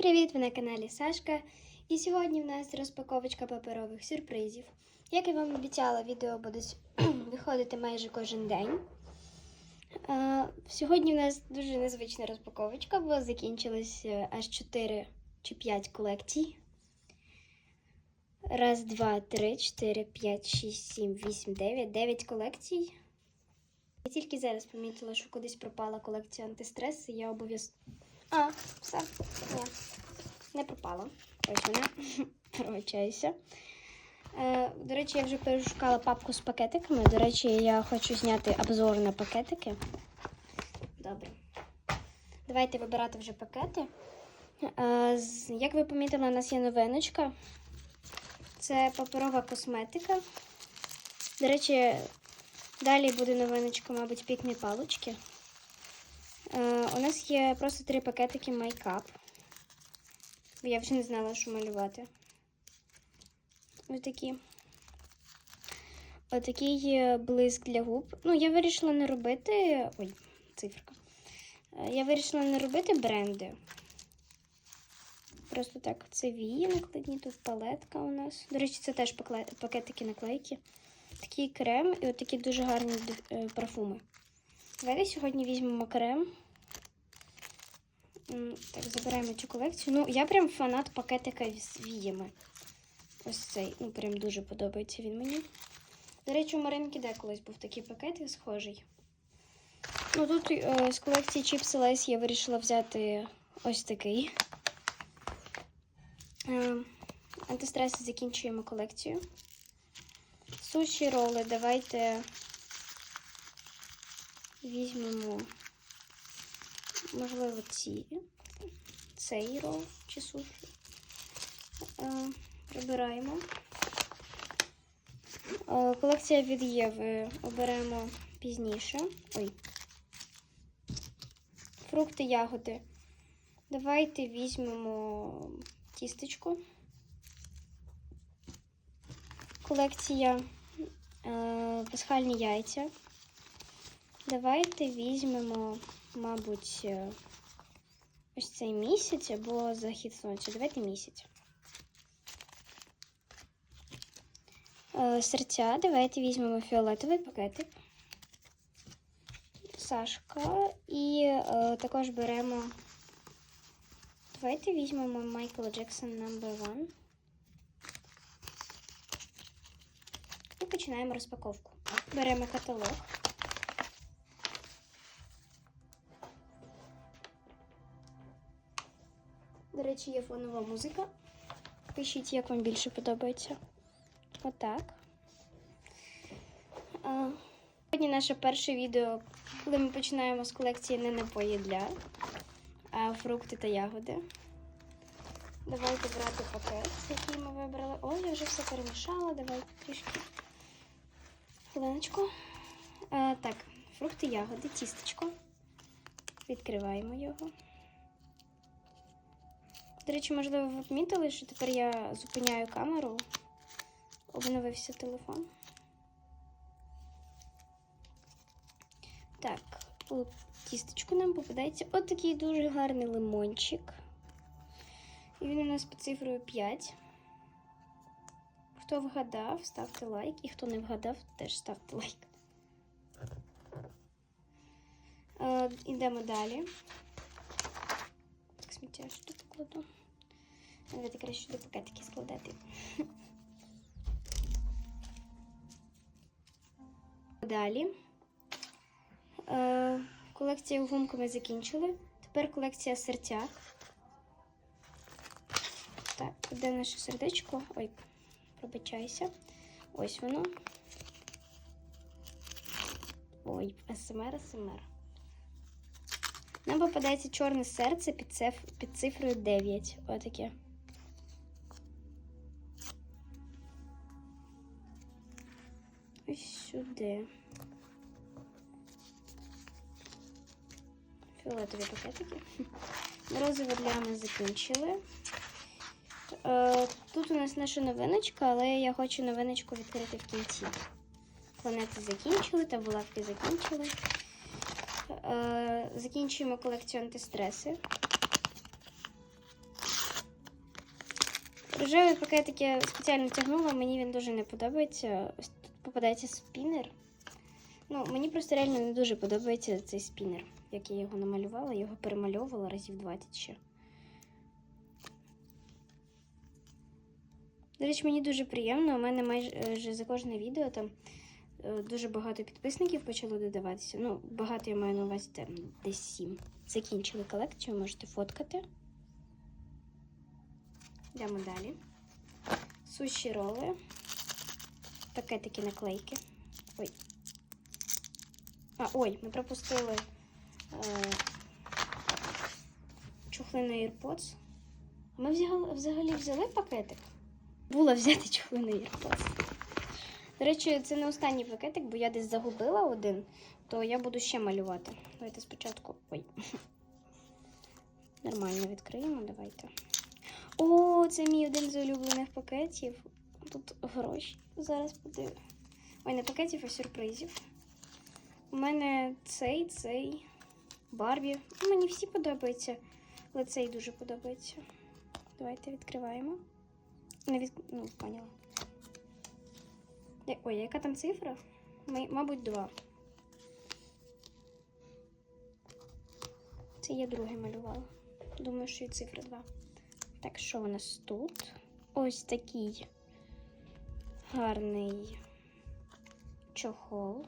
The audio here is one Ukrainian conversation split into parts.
привіт! Ви на каналі Сашка. І сьогодні в нас розпаковочка паперових сюрпризів. Як я вам обіцяла, відео буде виходити майже кожен день. Сьогодні в нас дуже незвична розпаковочка, бо закінчилось е, аж 4 чи 5 колекцій. Раз, два, три, чотири, п'ять, шість, сім, вісім, дев'ять. Дев'ять колекцій. Я тільки зараз помітила, що кудись пропала колекція антистрес, і я обов'язково. А, все. Ні, не пропала. Ось вона. Е, до речі, я вже перешукала папку з пакетиками. До речі, я хочу зняти обзор на пакетики. Добре. Давайте вибирати вже пакети. Е, як ви помітили, у нас є новиночка. Це паперова косметика. До речі, далі буде новиночка, мабуть, пікмі палочки. Е, у нас є просто три пакетики майкап. Бо я вже не знала, що малювати. Ось такі. Отакий е, блиск для губ. Ну, я вирішила не робити. Ой, циферка. Е, Я вирішила не робити бренди. Просто так, це вії накладні, тут палетка у нас. До речі, це теж пакетики наклейки. Такий крем і от такі дуже гарні парфуми. Давайте сьогодні візьмемо крем. Так, забираємо цю колекцію. Ну, я прям фанат пакетика з віями. Ось цей. Ну, прям дуже подобається він мені. До речі, у Маринки де колись був такий пакетик схожий. Ну, тут е, з колекції Chips Lays я вирішила взяти ось такий. Е, антистрес закінчуємо колекцію. Суші роли давайте візьмемо, можливо, ці, цей рол чи суші. Е, Прибираємо. Е, Колекція від Єви оберемо пізніше. Ой. Фрукти, ягоди. Давайте візьмемо тістечко. Колекція е, пасхальні яйця. Давайте візьмемо, мабуть, е, ось цей місяць або захід сонця. Давайте місяць. Е, Серця, давайте візьмемо фіолетовий пакетик. Сашка. І е, також беремо. Давайте візьмемо Майкла Джексон Number One. І починаємо розпаковку. Беремо каталог. До речі, є фонова музика. Пишіть, як вам більше подобається. Отак. А, Сьогодні наше перше відео, коли ми починаємо з колекції не напої для, а фрукти та ягоди. Давайте брати пакет, який ми вибрали. Ой, я вже все перемішала. Давай трішки. Хвилиночку. Так, фрукти, ягоди, тістечко. Відкриваємо його. До речі, можливо, ви помітили, що тепер я зупиняю камеру. Обновився телефон. Так, у тістечку нам попадається отакий дуже гарний лимончик. І він у нас під цифрою 5. Хто вгадав, ставте лайк. І хто не вгадав, теж ставте лайк. Е, ідемо далі. Так, сміття тут покладу. Давайте краще до пакетики складати. Далі. Е, колекція гумку ми закінчили. Тепер колекція серця. Так, де наше сердечко? Ой, пробачайся. Ось воно. Ой, СМР, СМР. Нам попадається чорне серце під, циф... під цифрою 9. Отаке. Ось сюди. Фіолетові пакетики. Морозиво для ми закінчили. Е, Тут у нас наша новиночка, але я хочу новиночку відкрити в кінці. Планети закінчили, та булавки Е, Закінчуємо колекцію антистреси. Рожевий пакетик я спеціально тягнула, мені він дуже не подобається. Ось тут попадається спінер. Ну, мені просто реально не дуже подобається цей спінер. Як я його намалювала, його перемальовувала разів 20 ще. До речі, мені дуже приємно. У мене майже вже за кожне відео там е, дуже багато підписників почало додаватися. Ну, багато я маю на увазі там десь сім. Закінчили колекцію, можете фоткати. Йдемо далі. Суші роли. Пакетики наклейки. Ой. А, ой, ми пропустили е, чухли AirPods. Ми взагалі взяли пакетик. Було взяти чухли на AirPods. До речі, це не останній пакетик, бо я десь загубила один, то я буду ще малювати. Давайте спочатку. Ой. Нормально відкриємо, давайте. О, це мій один з улюблених пакетів. Тут гроші. Зараз подивимось. Ой, не пакетів, а сюрпризів. У мене цей, цей, Барбі. Мені всі подобаються, але цей дуже подобається. Давайте відкриваємо. Не від... Ну, поняла. Я- Ой, яка там цифра? Мабуть, два. Це я другий малювала. Думаю, що і цифра 2. Так, що у нас тут? Ось такий гарний чохол.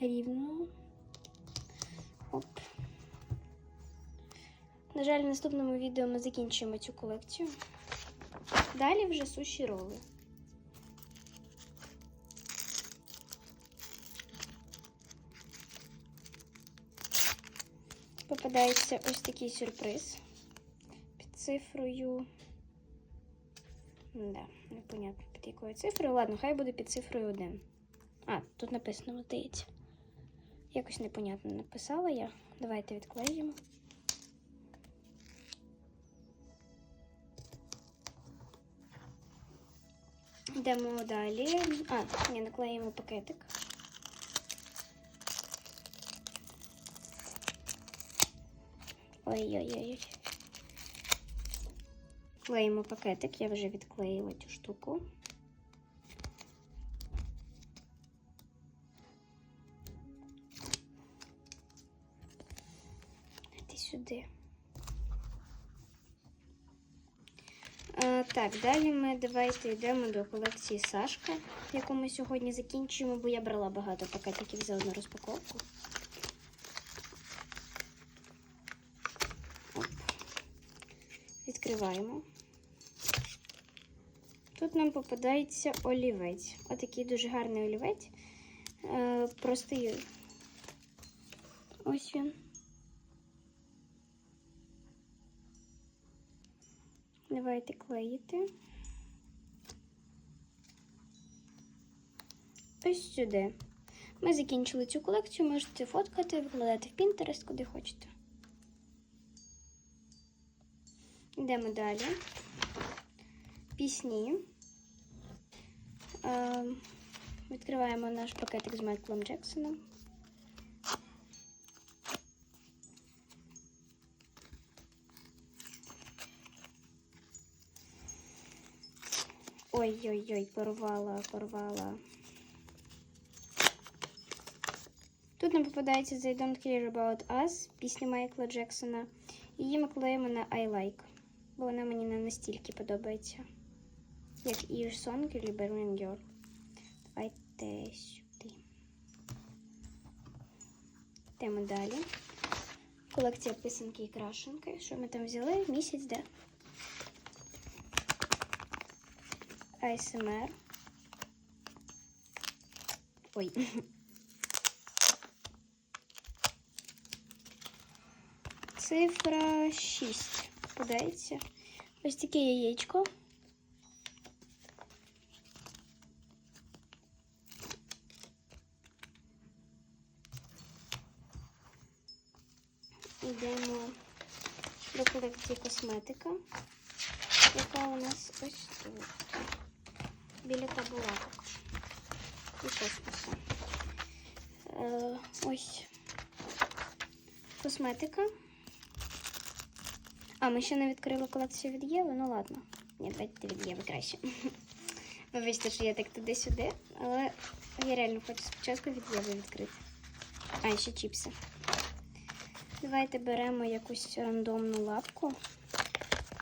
Рівно. На жаль, в наступному відео ми закінчимо цю колекцію. Далі вже суші роли. Попадається ось такий сюрприз під цифрою. Да, непонятно під якою цифрою. Ладно, хай буде під цифрою 1. А, тут написано, здається. Якось непонятно написала я. Давайте відклеїмо. Йдемо далі. А, ні, наклеїмо пакетик. Ой-ой-ой. Клеїмо пакетик, я вже відклеїла цю штуку. Іди сюди. А, так, далі ми давайте йдемо до колекції Сашка, яку ми сьогодні закінчуємо, бо я брала багато пакетиків за одну розпаковку. Оп. Відкриваємо. Тут нам попадається олівець. Отакий дуже гарний олівець. Е, простий. Ось він. Давайте клеїти. Ось сюди. Ми закінчили цю колекцію, можете фоткати, викладати в Pinterest, куди хочете. Йдемо далі. Пісні. Е, відкриваємо наш пакетик з Майклом Джексоном. Ой-ой-ой, порвала, порвала. Тут нам попадається The Don't Care About Us, пісня Майкла Джексона. Її ми клеїмо на I Like, бо вона мені не настільки подобається. Як Ear Song і Berlin Girl. Давайте сюди. Йдемо далі. Колекція писанки і крашенки. Що ми там взяли? Місяць, де? ASMR. Ой. Цифра 6 подається. Ось таке яєчко. Йдемо до колекції косметика, яка у нас ось тут біля табуреток і космосу. Е, ось косметика. А, ми ще не відкрили колекцію від Єви, ну ладно. Ні, давайте від Єви краще. Вибачте, що я так туди-сюди, але я реально хочу спочатку від Єви відкрити. А, ще чіпси. Давайте беремо якусь рандомну лапку.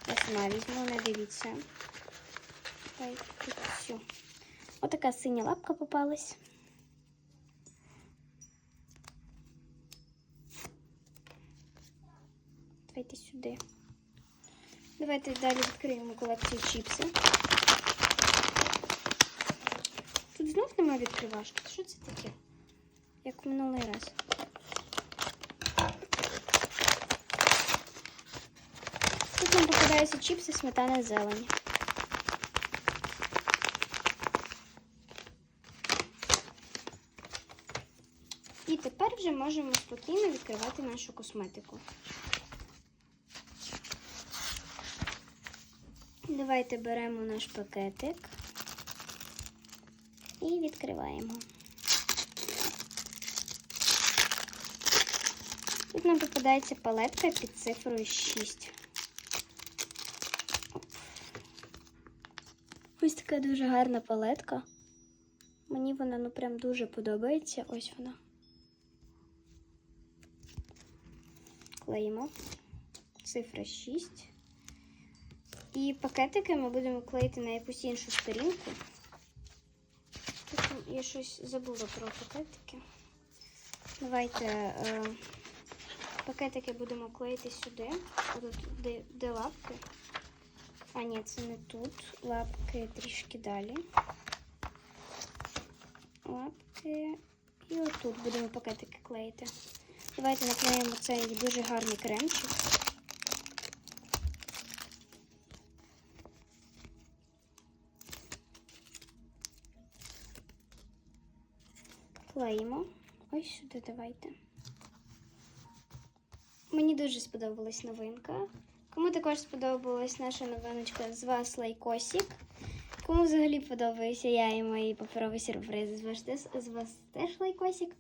Я сама візьму, не дивіться. Давайте тут всю. Отака синя лапка попалась. Давайте сюди. Давайте далі відкриємо колекцію чіпси. Тут знов немає відкривашки. Що це таке? Як в минулий раз. Тут нам попадаються чіпси, сметана, зелень. І тепер вже можемо спокійно відкривати нашу косметику. Давайте беремо наш пакетик і відкриваємо. Тут нам попадається палетка під цифрою 6. Ось така дуже гарна палетка. Мені вона ну прям дуже подобається. Ось вона. Клеїмо. Цифра 6. І пакетики ми будемо клеїти на якусь іншу сторінку. Тут я щось забула про пакетики. Давайте е, пакетики будемо клеїти сюди. Тут де, де лапки. А, ні, це не тут. Лапки трішки далі. Лапки. І отут будемо пакетики клеїти. Давайте наклеїмо цей дуже гарний кремчик. Клеїмо. Ось сюди давайте. Мені дуже сподобалась новинка. Кому також сподобалась наша новиночка з вас лайкосик. Кому взагалі подобається я і мої паперові сюрпризи, з вас теж лайкосик.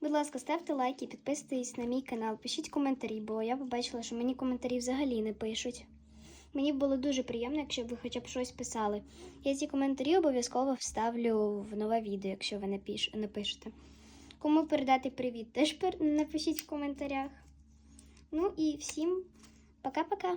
Будь ласка, ставте лайки, підписуйтесь на мій канал, пишіть коментарі, бо я побачила, що мені коментарі взагалі не пишуть. Мені було дуже приємно, якщо б ви хоча б щось писали. Я ці коментарі обов'язково вставлю в нове відео, якщо ви напишете. Кому передати привіт, теж напишіть в коментарях. Ну і всім пока-пока!